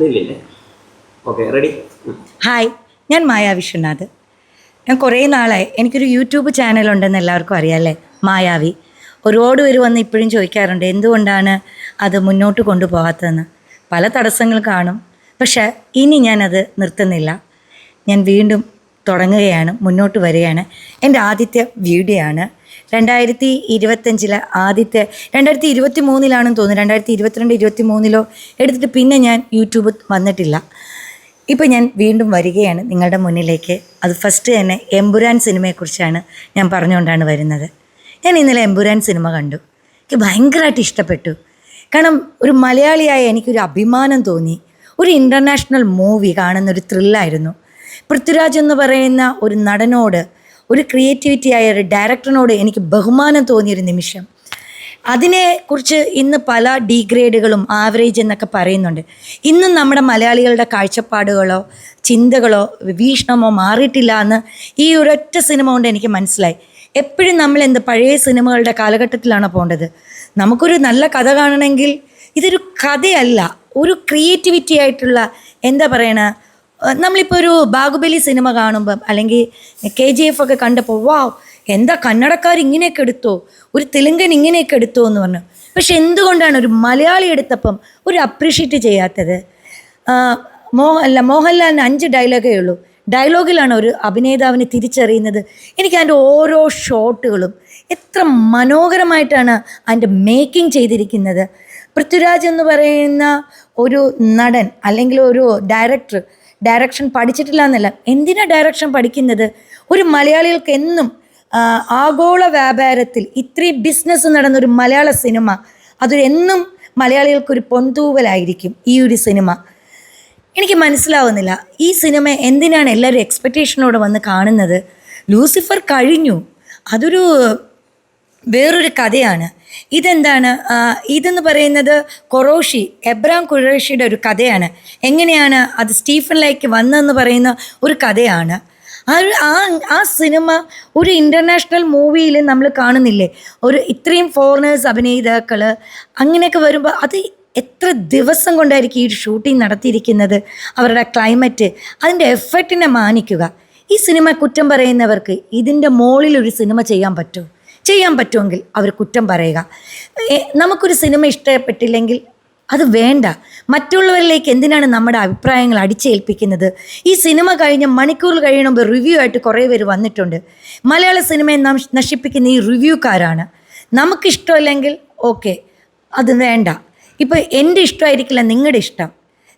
Ready hi ഞാൻ മായ വിശ്വനാഥ്. ഞാൻ കുറേ നാളായി എനിക്കൊരു യൂട്യൂബ് ചാനലുണ്ടെന്ന് എല്ലാവർക്കും അറിയാമല്ലേ മായാവി. ഒരുപാട് പേര് വന്ന് ഇപ്പോഴും ചോദിക്കാറുണ്ട് എന്തുകൊണ്ടാണ് അത് മുന്നോട്ട് കൊണ്ടുപോകാത്തതെന്ന്? പല തടസ്സങ്ങൾ കാണും പക്ഷേ ഇനി ഞാനത് നിർത്തുന്നില്ല. ഞാൻ വീണ്ടും തുടങ്ങുകയാണ് മുന്നോട്ട് വരികയാണ്. എന്റെ ആദ്യത്തെ വീഡിയോ ആണ് രണ്ടായിരത്തി ഇരുപത്തഞ്ചിലെ ആദ്യത്തെ രണ്ടായിരത്തി ഇരുപത്തി മൂന്നിലാണെന്ന് തോന്നുന്നു. രണ്ടായിരത്തി ഇരുപത്തിരണ്ട് ഇരുപത്തി മൂന്നിലോ എടുത്തിട്ട് പിന്നെ ഞാൻ യൂട്യൂബ് വന്നിട്ടില്ല. ഇപ്പോൾ ഞാൻ വീണ്ടും വരികയാണ് നിങ്ങളുടെ മുന്നിലേക്ക്. അത് ഫസ്റ്റ് തന്നെ എമ്പുരാൻ സിനിമയെക്കുറിച്ചാണ് ഞാൻ പറഞ്ഞുകൊണ്ടാണ് വരുന്നത്. ഞാൻ ഇന്നലെ എമ്പുരാൻ സിനിമ കണ്ടു. എനിക്ക് ഭയങ്കരമായിട്ട് ഇഷ്ടപ്പെട്ടു. കാരണം ഒരു മലയാളിയായ എനിക്കൊരു അഭിമാനം തോന്നി. ഒരു ഇന്റർനാഷണൽ മൂവി കാണുന്ന ഒരു ത്രില്ലായിരുന്നു പൃഥ്വിരാജ് എന്ന് പറയുന്ന ഒരു നടനോട് ഒരു ക്രിയേറ്റിവിറ്റി ആയ ഒരു ഡയറക്ടറിനോട് എനിക്ക് ബഹുമാനം തോന്നിയൊരു നിമിഷം. അതിനെക്കുറിച്ച് ഇന്ന് പല ഡീഗ്രേഡുകളും ആവറേജ് എന്നൊക്കെ പറയുന്നുണ്ട്. ഇന്നും നമ്മുടെ മലയാളികളുടെ കാഴ്ചപ്പാടുകളോ ചിന്തകളോ വീക്ഷണമോ മാറിയിട്ടില്ല എന്ന് ഈ ഒരൊറ്റ സിനിമ കൊണ്ട് എനിക്ക് മനസ്സിലായി. എപ്പോഴും നമ്മൾ എന്ത് പഴയ സിനിമകളുടെ കാലഘട്ടത്തിലാണ് പോകേണ്ടത്. നമുക്കൊരു നല്ല കഥ കാണണമെങ്കിൽ ഇതൊരു കഥയല്ല ഒരു ക്രിയേറ്റിവിറ്റി ആയിട്ടുള്ള എന്താ പറയണ നമ്മളിപ്പോൾ ഒരു ബാഹുബലി സിനിമ കാണുമ്പം അല്ലെങ്കിൽ കെ ജി എഫ് ഒക്കെ കണ്ടപ്പോൾ വാ എന്താ കന്നടക്കാർ ഇങ്ങനെയൊക്കെ എടുത്തോ? ഒരു തെലുങ്കൻ ഇങ്ങനെയൊക്കെ എടുത്തോ? എന്ന് പറഞ്ഞു. പക്ഷെ എന്തുകൊണ്ടാണ് ഒരു മലയാളി എടുത്തപ്പം ഒരു അപ്രീഷിയേറ്റ് ചെയ്യാത്തത്? മോഹ അല്ല മോഹൻലാലിന് അഞ്ച് ഡയലോഗേ ഉള്ളൂ. ഡയലോഗിലാണ് ഒരു അഭിനേതാവിനെ തിരിച്ചറിയുന്നത്. എനിക്ക് അതിന്റെ ഓരോ ഷോട്ടുകളും എത്ര മനോഹരമായിട്ടാണ് അതിന്റെ മേക്കിംഗ് ചെയ്തിരിക്കുന്നത്. പൃഥ്വിരാജ് എന്ന് പറയുന്ന ഒരു നടൻ അല്ലെങ്കിൽ ഒരു ഡയറക്ടർ ഡയറക്ഷൻ പഠിച്ചിട്ടില്ല എന്നല്ല എന്തിനാ ഡയറക്ഷൻ പഠിക്കുന്നത്? ഒരു മലയാളികൾക്ക് എന്നും ആഗോള വ്യാപാരത്തിൽ ഇത്രയും ബിസിനസ് നടന്ന ഒരു മലയാള സിനിമ അതൊരു എന്നും മലയാളികൾക്കൊരു പൊന്തൂവലായിരിക്കും ഈ ഒരു സിനിമ എനിക്ക് മനസ്സിലാവുന്നില്ല. ഈ സിനിമ എന്തിനാണ് എല്ലാവരും എക്സ്പെക്റ്റേഷനോട് വന്ന് കാണുന്നത്? ലൂസിഫർ കഴിഞ്ഞു. അതൊരു വേറൊരു കഥയാണ്. ഇതെന്താണ്? ഇതെന്ന് പറയുന്നത് കൊറോഷി എബ്രാം കുറേഷിയുടെ ഒരു കഥയാണ്. എങ്ങനെയാണ് അത് സ്റ്റീഫനിലേക്ക് വന്നതെന്ന് പറയുന്ന ഒരു കഥയാണ്. ആ ആ സിനിമ ഒരു ഇന്റർനാഷണൽ മൂവിയിൽ നമ്മൾ കാണുന്നില്ലേ? ഒരു ഇത്രയും ഫോറിനേഴ്സ് അഭിനേതാക്കൾ അങ്ങനെയൊക്കെ വരുമ്പോൾ അത് എത്ര ദിവസം കൊണ്ടായിരിക്കും ഈ ഷൂട്ടിംഗ് നടത്തിയിരിക്കുന്നത്? അവരുടെ ക്ലൈമറ്റ് അതിന്റെ എഫക്റ്റിനെ മാനിക്കുക. ഈ സിനിമ കുറ്റം പറയുന്നവർക്ക് ഇതിന്റെ മുകളിൽ ഒരു സിനിമ ചെയ്യാൻ പറ്റുമോ ചെയ്യാൻ പറ്റുമെങ്കിൽ അവർ കുറ്റം പറയുക. നമുക്കൊരു സിനിമ ഇഷ്ടപ്പെട്ടില്ലെങ്കിൽ അത് വേണ്ട. മറ്റുള്ളവരിലേക്ക് എന്തിനാണ് നമ്മുടെ അഭിപ്രായങ്ങൾ അടിച്ചേൽപ്പിക്കുന്നത്? ഈ സിനിമ കഴിഞ്ഞ് മണിക്കൂർ കഴിയണമ്പോൾ റിവ്യൂ ആയിട്ട് കുറേ പേര് വന്നിട്ടുണ്ട്. മലയാള സിനിമയെ നശ്- നശിപ്പിക്കുന്ന ഈ റിവ്യൂക്കാരാണ് നമുക്കിഷ്ടമല്ലെങ്കിൽ ഓക്കെ അത് വേണ്ട. ഇപ്പോൾ എന്റെ ഇഷ്ടമായിരിക്കില്ല നിങ്ങളുടെ ഇഷ്ടം.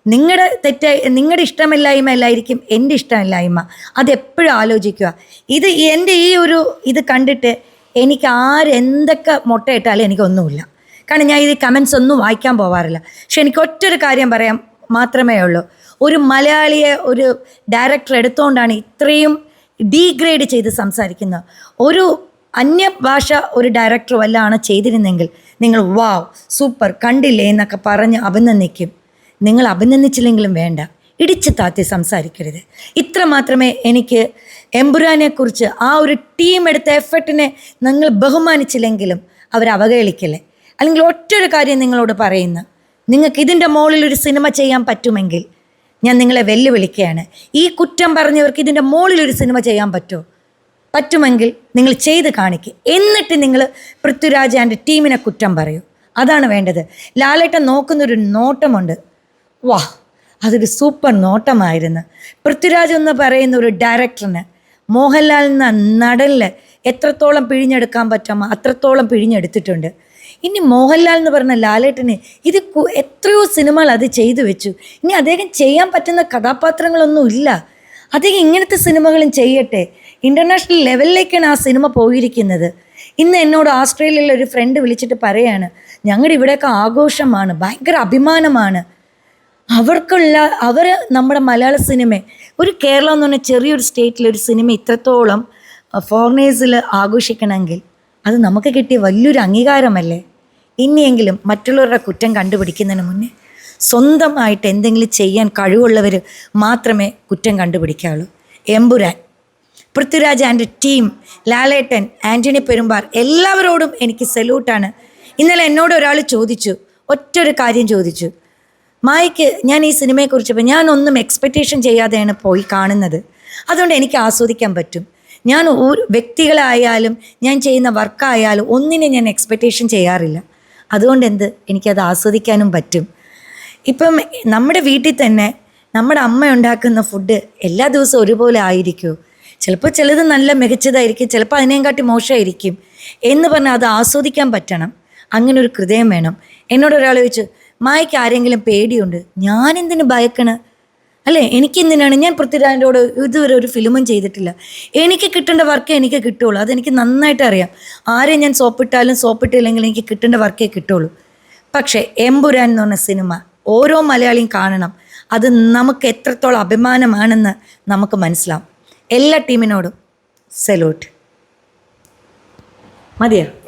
നിങ്ങളുടെ തെറ്റായി നിങ്ങളുടെ ഇഷ്ടമില്ലായ്മ അല്ലായിരിക്കും എന്റെ ഇഷ്ടമില്ലായ്മ. അതെപ്പോഴും ആലോചിക്കുക. ഇത് എന്റെ ഈ ഒരു ഇത് കണ്ടിട്ട് എനിക്ക് ആരെന്തൊക്കെ മുട്ടയിട്ടാലും എനിക്കൊന്നുമില്ല കാരണം ഞാൻ ഈ കമൻസ് ഒന്നും വായിക്കാൻ പോവാറില്ല. പക്ഷെ എനിക്ക് ഒറ്റൊരു കാര്യം പറയാം മാത്രമേ ഉള്ളൂ. ഒരു മലയാളിയെ ഒരു ഡയറക്ടർ എടുത്തുകൊണ്ടാണ് ഇത്രയും ഡീഗ്രേഡ് ചെയ്ത് സംസാരിക്കുന്നത്. ഒരു അന്യഭാഷ ഒരു ഡയറക്ടർ വല്ലാണ് ചെയ്തിരുന്നെങ്കിൽ നിങ്ങൾ വാവ് സൂപ്പർ കണ്ടില്ലേ? എന്നൊക്കെ പറഞ്ഞ് അഭിനന്ദിക്കും. നിങ്ങൾ അഭിനന്ദിച്ചില്ലെങ്കിലും വേണ്ട. ഇടിച്ചു താത്തി സംസാരിക്കരുത്. ഇത്ര മാത്രമേ എനിക്ക് എമ്പുരാനെക്കുറിച്ച് ആ ഒരു ടീം എടുത്ത എഫർട്ടിനെ നിങ്ങൾ ബഹുമാനിച്ചില്ലെങ്കിലും അവർ അവഹേളിക്കല്ലേ അല്ലെങ്കിൽ ഒറ്റൊരു കാര്യം നിങ്ങളോട് പറയുന്നു. നിങ്ങൾക്ക് ഇതിന്റെ മുകളിൽ ഒരു സിനിമ ചെയ്യാൻ പറ്റുമെങ്കിൽ ഞാൻ നിങ്ങളെ വെല്ലുവിളിക്കുകയാണ്. ഈ കുറ്റം പറഞ്ഞവർക്ക് ഇതിന്റെ മുകളിൽ ഒരു സിനിമ ചെയ്യാൻ പറ്റുമോ പറ്റുമെങ്കിൽ നിങ്ങൾ ചെയ്ത് കാണിക്കുക എന്നിട്ട് നിങ്ങൾ പൃഥ്വിരാജ് ആൻഡ് ടീമിനെ കുറ്റം പറയൂ. അതാണ് വേണ്ടത്. ലാലേട്ടൻ നോക്കുന്നൊരു നോട്ടമുണ്ട്. വാ അതൊരു സൂപ്പർ നോട്ടമായിരുന്നു. പൃഥ്വിരാജ് എന്ന് പറയുന്ന ഒരു ഡയറക്ടറിന് മോഹൻലാൽ എന്ന നടനിൽ എത്രത്തോളം പിഴിഞ്ഞെടുക്കാൻ പറ്റാമോ അത്രത്തോളം പിഴിഞ്ഞെടുത്തിട്ടുണ്ട്. ഇനി മോഹൻലാൽ എന്ന് പറഞ്ഞ ലാലേട്ടന് ഇത് എത്രയോ സിനിമകൾ അത് ചെയ്തു വെച്ചു. ഇനി അദ്ദേഹം ചെയ്യാൻ പറ്റുന്ന കഥാപാത്രങ്ങളൊന്നും ഇല്ല. അദ്ദേഹം ഇങ്ങനത്തെ സിനിമകളും ചെയ്യട്ടെ. ഇന്റർനാഷണൽ ലെവലിലേക്കാണ് ആ സിനിമ പോയിരിക്കുന്നത്. ഇന്ന് എന്നോട് ഓസ്ട്രേലിയയിലെ ഒരു ഫ്രണ്ട് വിളിച്ചിട്ട് പറയാണ് ഞങ്ങളുടെ ഇവിടെയൊക്കെ ആഘോഷമാണ് ഭയങ്കര അഭിമാനമാണ്. അവർക്കുള്ള അവർ നമ്മുടെ മലയാള സിനിമ ഒരു കേരളം എന്ന് പറഞ്ഞ ചെറിയൊരു സ്റ്റേറ്റിൽ ഒരു സിനിമ ഇത്രത്തോളം ഫോറിനേഴ്സിൽ ആഘോഷിക്കണമെങ്കിൽ അത് നമുക്ക് കിട്ടിയ വലിയൊരു അംഗീകാരമല്ലേ? ഇനിയെങ്കിലും മറ്റുള്ളവരുടെ കുറ്റം കണ്ടുപിടിക്കുന്നതിന് മുന്നേ സ്വന്തമായിട്ട് എന്തെങ്കിലും ചെയ്യാൻ കഴിവുള്ളവർ മാത്രമേ കുറ്റം കണ്ടുപിടിക്കാവുള്ളൂ. എമ്പുരാൻ പൃഥ്വിരാജ് ആൻഡ് ടീം ലാലേട്ടൻ ആന്റണി പെരുമ്പാർ എല്ലാവരോടും എനിക്ക് സല്യൂട്ടാണ് ഇന്നലെ എന്നോട് ഒരാൾ ചോദിച്ചു ഒറ്റൊരു കാര്യം ചോദിച്ചു. മായയ്ക്ക് ഞാൻ ഈ സിനിമയെക്കുറിച്ച് ഇപ്പം ഞാനൊന്നും എക്സ്പെക്റ്റേഷൻ ചെയ്യാതെയാണ് പോയി കാണുന്നത്. അതുകൊണ്ട് എനിക്ക് ആസ്വദിക്കാൻ പറ്റും. ഞാൻ ഒരു വ്യക്തികളായാലും ഞാൻ ചെയ്യുന്ന വർക്കായാലും ഒന്നിനെ ഞാൻ എക്സ്പെക്റ്റേഷൻ ചെയ്യാറില്ല. അതുകൊണ്ട് എന്ത് എനിക്കത് ആസ്വദിക്കാനും പറ്റും. ഇപ്പം നമ്മുടെ വീട്ടിൽ തന്നെ നമ്മുടെ അമ്മ ഉണ്ടാക്കുന്ന ഫുഡ് എല്ലാ ദിവസവും ഒരുപോലെ ആയിരിക്കുമോ ചിലപ്പോൾ ചിലത് നല്ല മികച്ചതായിരിക്കും ചിലപ്പോൾ അതിനേക്കാട്ടി മോശമായിരിക്കും എന്ന് പറഞ്ഞാൽ അത് ആസ്വദിക്കാൻ പറ്റണം. അങ്ങനെ ഒരു ഹൃദയം വേണം. എന്നോട് ഒരാൾ ചോദിച്ചു മായ്ക്ക് ആരെങ്കിലും പേടിയുണ്ട്? ഞാൻ എന്തിനു ഭയക്കണ്? അല്ലേ? എനിക്കെന്തിനാണ്? ഞാൻ പൃഥ്വിരാജിനോട് ഇതുവരെ ഒരു ഫിലിമും ചെയ്തിട്ടില്ല. എനിക്ക് കിട്ടേണ്ട വർക്കേ എനിക്ക് കിട്ടുള്ളൂ അതെനിക്ക് നന്നായിട്ട് അറിയാം. ആരെ ഞാൻ സോപ്പിട്ടാലും സോപ്പിട്ടില്ലെങ്കിലും എനിക്ക് കിട്ടേണ്ട വർക്കേ കിട്ടുള്ളൂ പക്ഷേ എമ്പുരാൻ എന്ന് പറഞ്ഞ സിനിമ ഓരോ മലയാളിയും കാണണം. അത് നമുക്ക് എത്രത്തോളം അഭിമാനമാണെന്ന് നമുക്ക് മനസ്സിലാവും. എല്ലാ ടീമിനോടും സലൂട്ട് മതിയോ?